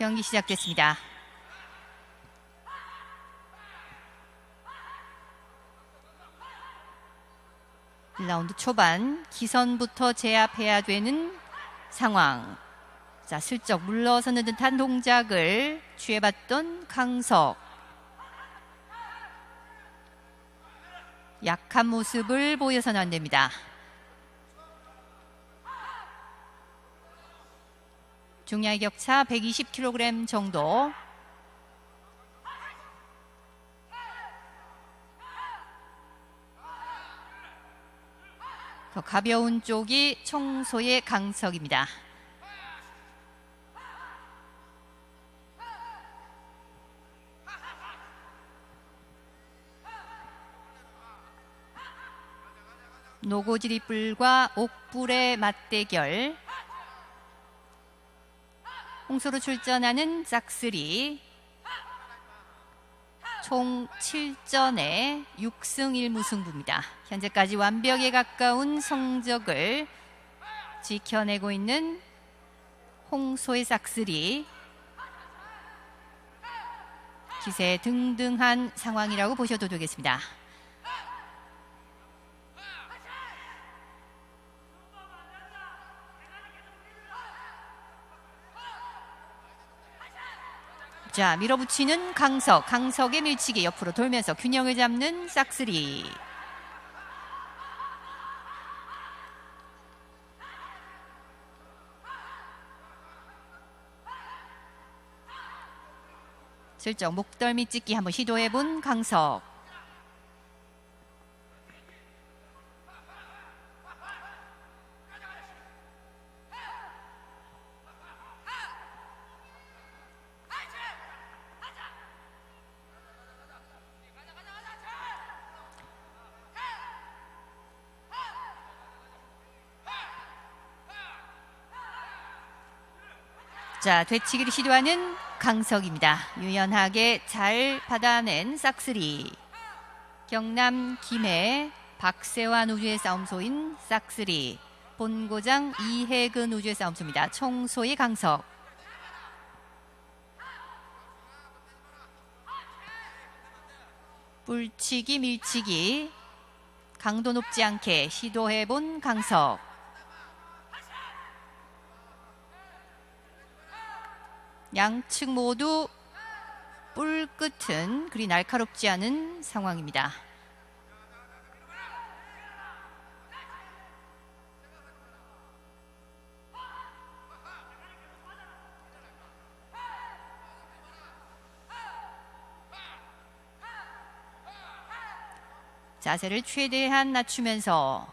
경기 시작됐습니다. 라운드 초반 기선부터 제압해야 되는 상황. 자, 슬쩍 물러서는 듯한 동작을 취해봤던 강석. 약한 모습을 보여서는 안 됩니다. 중량의 격차 120kg 정도. 더 가벼운 쪽이 청소의 강석입니다. 노고지리 뿔과 옥불의 맞대결. 홍소로 출전하는 짝쓰리. 총 7전에 6승 1무승부입니다. 현재까지 완벽에 가까운 성적을 지켜내고 있는 홍소의 싹쓸이 기세 등등한 상황이라고 보셔도 되겠습니다. 자 밀어붙이는 강석. 강석의 밀치기 옆으로 돌면서 균형을 잡는 싹쓸이. 슬쩍 목덜미 찍기 한번 시도해본 강석 자, 되치기를 시도하는 강석입니다. 유연하게 잘 받아낸 싹쓸이. 경남 김해 박세환 우주의 싸움소인 싹쓸이. 본고장 이혜근 우주의 싸움소입니다. 청소의 강석. 뿔치기 밀치기 강도 높지 않게 시도해본 강석. 양측 모두 뿔 끝은 그리 날카롭지 않은 상황입니다. 자세를 최대한 낮추면서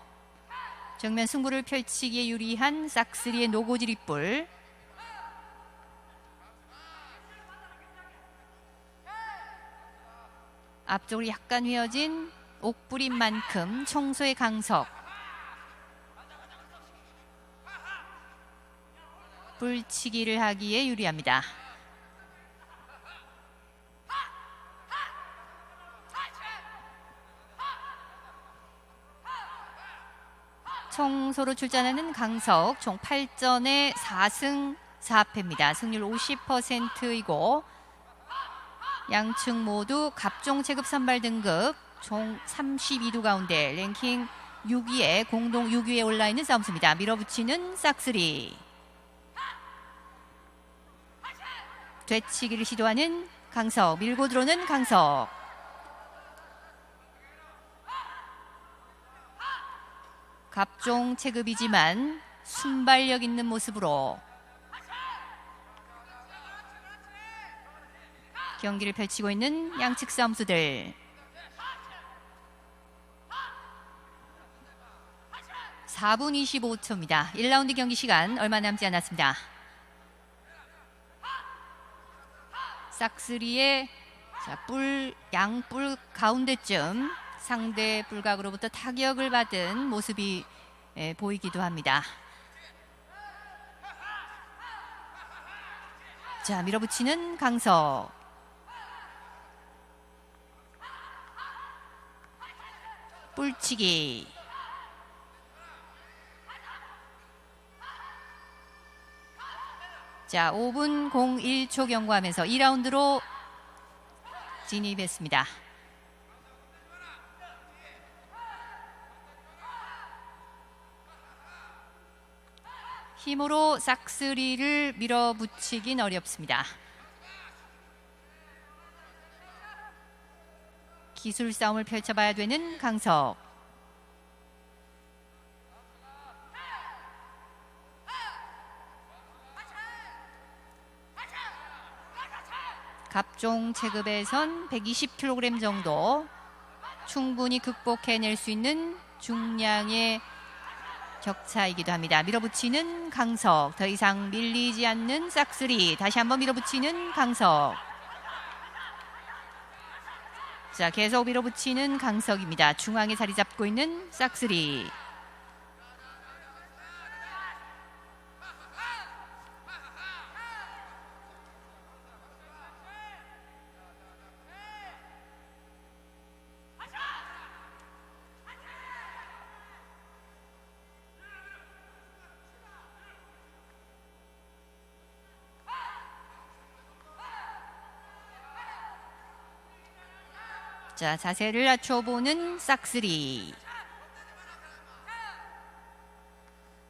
정면 승부를 펼치기에 유리한 싹스리의 노고지리 뿔 앞쪽으로 약간 휘어진 옥불인 만큼 청소의 강석 불치기를 하기에 유리합니다. 청소로 출전하는 강석 총 8전에 4승 4패입니다. 승률 50%이고 양측 모두 갑종 체급 선발 등급 총 32두 가운데 랭킹 6위에 공동 6위에 올라 있는 싸움수입니다. 밀어붙이는 싹쓸이. 되치기를 시도하는 강석, 밀고 들어오는 강석. 갑종 체급이지만 순발력 있는 모습으로 경기를 펼치고 있는 양측 싸움수들. 4분 25초입니다. 1라운드 경기 시간 얼마 남지 않았습니다. 싹스리의 자, 뿔, 양뿔 가운데쯤 상대 뿔각으로부터 타격을 받은 모습이 예, 보이기도 합니다. 자, 밀어붙이는 강석. 뿔치기. 자, 5분 01초 경과하면서 2라운드로 진입했습니다. 힘으로 싹스리를 밀어붙이긴 어렵습니다. 기술 싸움을 펼쳐봐야 되는 강석. 갑종 체급에선 120kg 정도 충분히 극복해낼 수 있는 중량의 격차이기도 합니다. 밀어붙이는 강석. 더 이상 밀리지 않는 싹스리. 다시 한번 밀어붙이는 강석. 자, 계속 밀어붙이는 강석입니다. 중앙에 자리 잡고 있는 싹스리. 자, 자세를 낮춰보는 싹스리.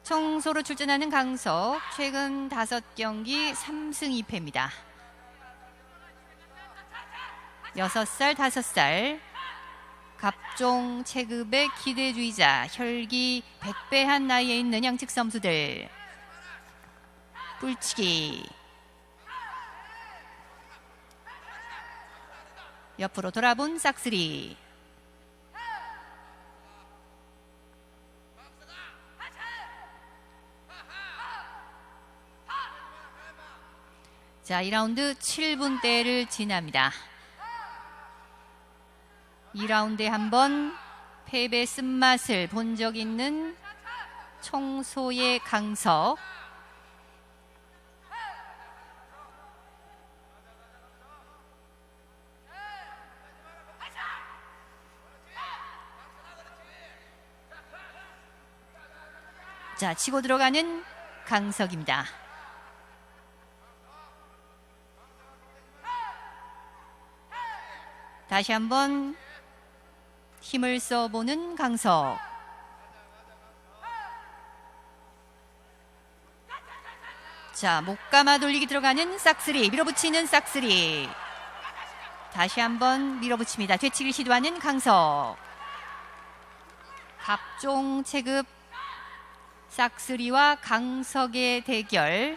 청소로 출전하는 강석, 최근 5경기 3승 2패입니다. 6살, 5살, 갑종 체급의 기대주의자, 혈기 100배 한 나이에 있는 양측 선수들. 뿔치기. 옆으로 돌아본 싹스리. 자, 2라운드 7분대를 지납니다. 2라운드에 한번 패배 쓴맛을 본 적 있는 청소의 강석. 자, 치고 들어가는 강석입니다. 다시 한번 힘을 써보는 강석. 자, 목 감아 돌리기 들어가는 싹스리. 밀어붙이는 싹스리. 다시 한번 밀어붙입니다. 되치기를 시도하는 강석. 갑종 체급 싹스리와 강석의 대결.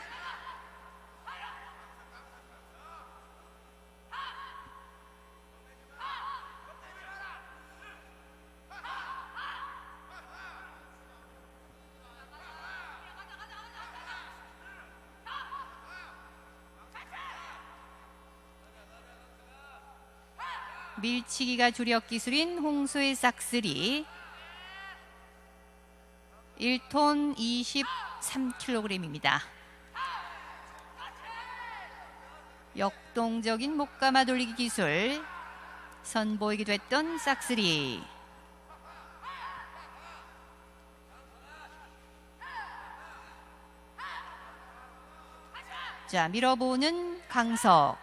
밀치기가 주력 기술인 홍수의 싹스리 1톤 23kg입니다. 역동적인 목감아 돌리기 기술 선보이기도 했던 싹스리 자 밀어보는 강석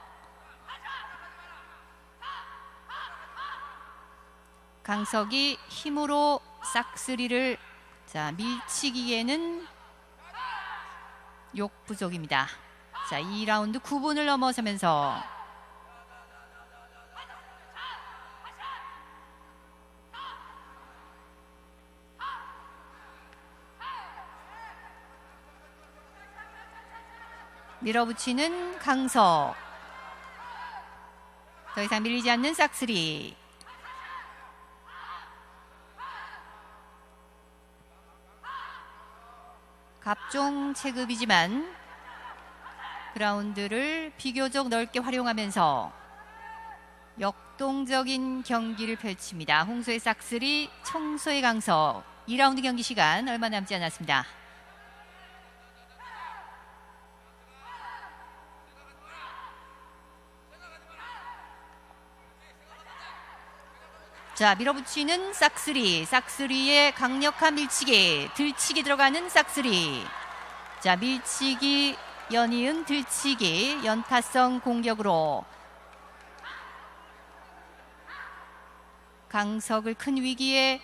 강석이 힘으로 싹스리를 자, 밀치기에는 욕 부족입니다. 자, 2라운드 9분을 넘어서면서 밀어붙이는 강석. 더 이상 밀리지 않는 싹스리. 갑종 체급이지만 그라운드를 비교적 넓게 활용하면서 역동적인 경기를 펼칩니다. 홍소의 싹스리, 청소의 강석. 2라운드 경기 시간 얼마 남지 않았습니다. 자, 밀어붙이는 싹스리. 싹스리의 강력한 밀치기. 들치기 들어가는 싹스리. 자, 밀치기 연이은 들치기 연타성 공격으로 강석을 큰 위기에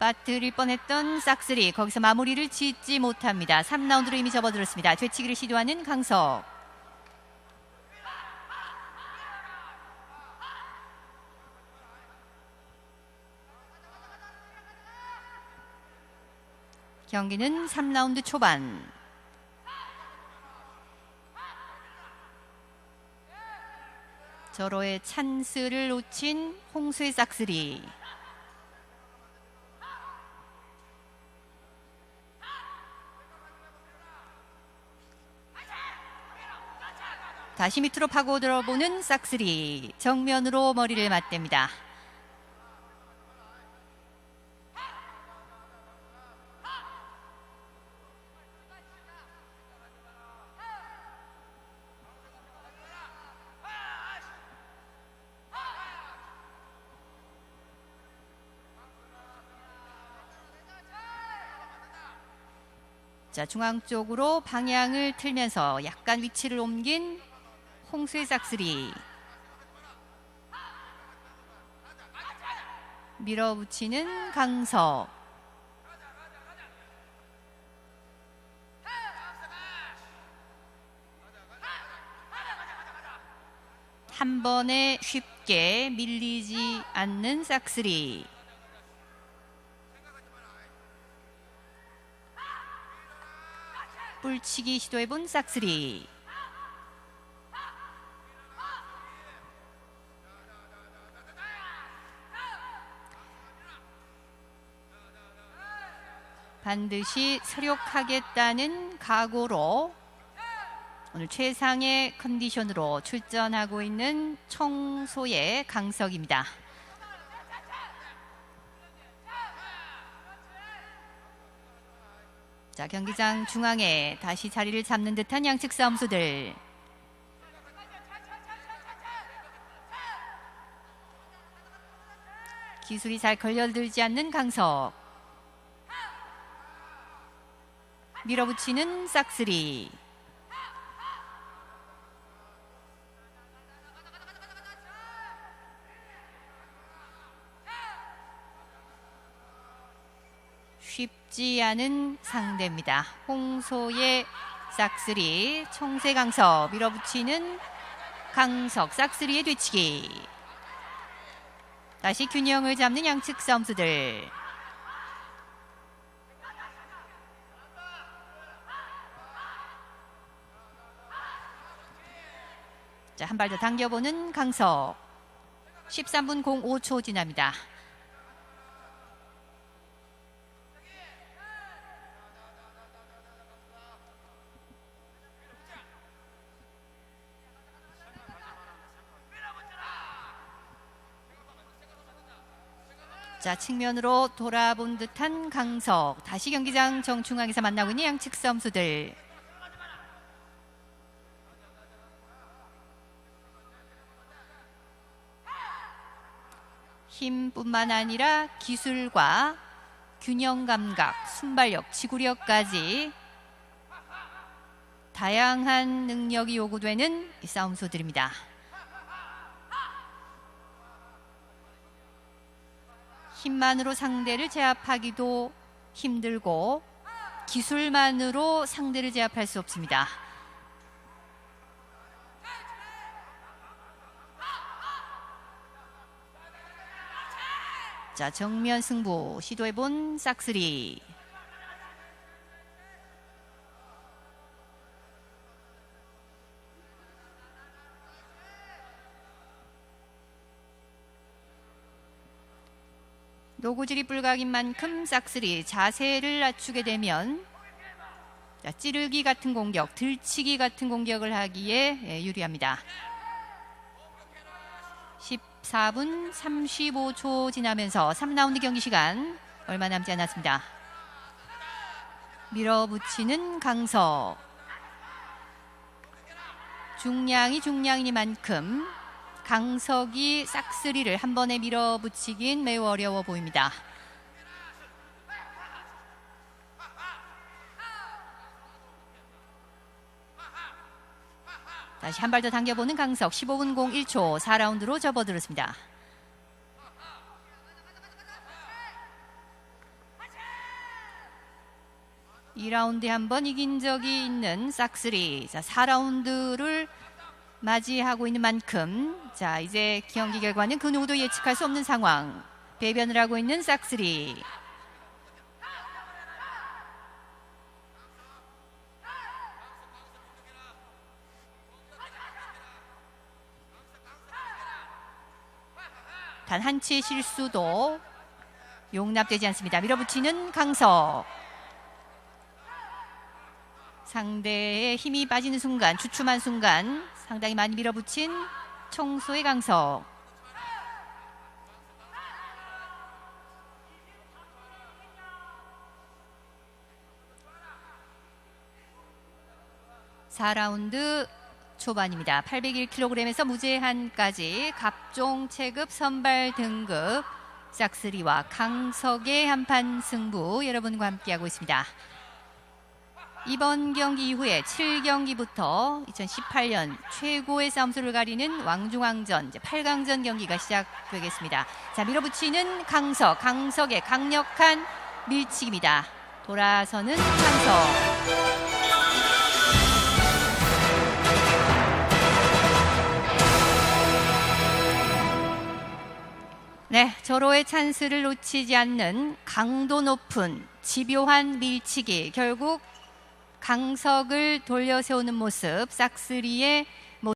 빠뜨릴 뻔했던 싹스리 거기서 마무리를 짓지 못합니다. 3라운드로 이미 접어들었습니다. 되치기를 시도하는 강석. 경기는 3라운드 초반. 저로의 찬스를 놓친 홍수의 싹스리. 다시 밑으로 파고 들어보는 싹스리. 정면으로 머리를 맞댑니다. 자, 중앙 쪽으로 방향을 틀면서 약간 위치를 옮긴 홍수의 싹스리. 밀어붙이는 강석. 한 번에 쉽게 밀리지 않는 싹스리. 뿔치기 시도해본 싹스리. 반드시 서력하겠다는 각오로 오늘 최상의 컨디션으로 출전하고 있는 청소의 강석입니다. 자, 경기장 중앙에 다시 자리를 잡는 듯한 양측 싸움수들. 기술이 잘 걸려들지 않는 강석. 밀어붙이는 싹스리. 쉽지 않은 상대입니다. 홍소의 싹스리, 청세 강석 밀어붙이는 강석 싹스리의 뒤치기. 다시 균형을 잡는 양측 싸움수들. 자, 한 발 더 당겨보는 강석. 13분 05초 지납니다. 자, 측면으로 돌아본 듯한 강석. 다시 경기장 정중앙에서 만나고 있는 양측 선수들. 힘뿐만 아니라 기술과 균형 감각, 순발력, 지구력까지 다양한 능력이 요구되는 이 싸움소들입니다. 힘만으로 상대를 제압하기도 힘들고 기술만으로 상대를 제압할 수 없습니다. 자, 정면 승부 시도해본 싹스리. 노고질이 불각인 만큼 싹스리 자세를 낮추게 되면 자, 찌르기 같은 공격, 들치기 같은 공격을 하기에 예, 유리합니다. 14분 35초 지나면서 3라운드 경기 시간 얼마 남지 않았습니다. 밀어붙이는 강석. 중량이 중량이니만큼 강석이 싹스리를 한 번에 밀어붙이긴 매우 어려워 보입니다. 다시 한 발 더 당겨보는 강석 15분 01초 4라운드로 접어들었습니다. 이라운드에 한 번 이긴 적이 있는 싹스리. 자, 4라운드를 맞이하고 있는 만큼 자, 이제 경기 결과는 그 누구도 예측할 수 없는 상황. 배변을 하고 있는 싹스리. 단한 치의 실수도 용납되지 않습니다. 밀어붙이는 강석. 상대의 힘이 빠지는 순간, 주춤한 순간 상당히 많이 밀어붙인 청소의 강석. 사라운드 초반입니다. 801kg에서 무제한까지 각종 체급 선발 등급 싹스리와 강석의 한판 승부 여러분과 함께하고 있습니다. 이번 경기 이후에 7경기부터 2018년 최고의 싸움수를 가리는 왕중왕전 이제 8강전 경기가 시작되겠습니다. 자 밀어붙이는 강석, 강석의 강력한 밀치기입니다. 돌아서는 강석. 네, 절호의 찬스를 놓치지 않는 강도 높은 집요한 밀치기. 결국 강석을 돌려 세우는 모습, 싹스리의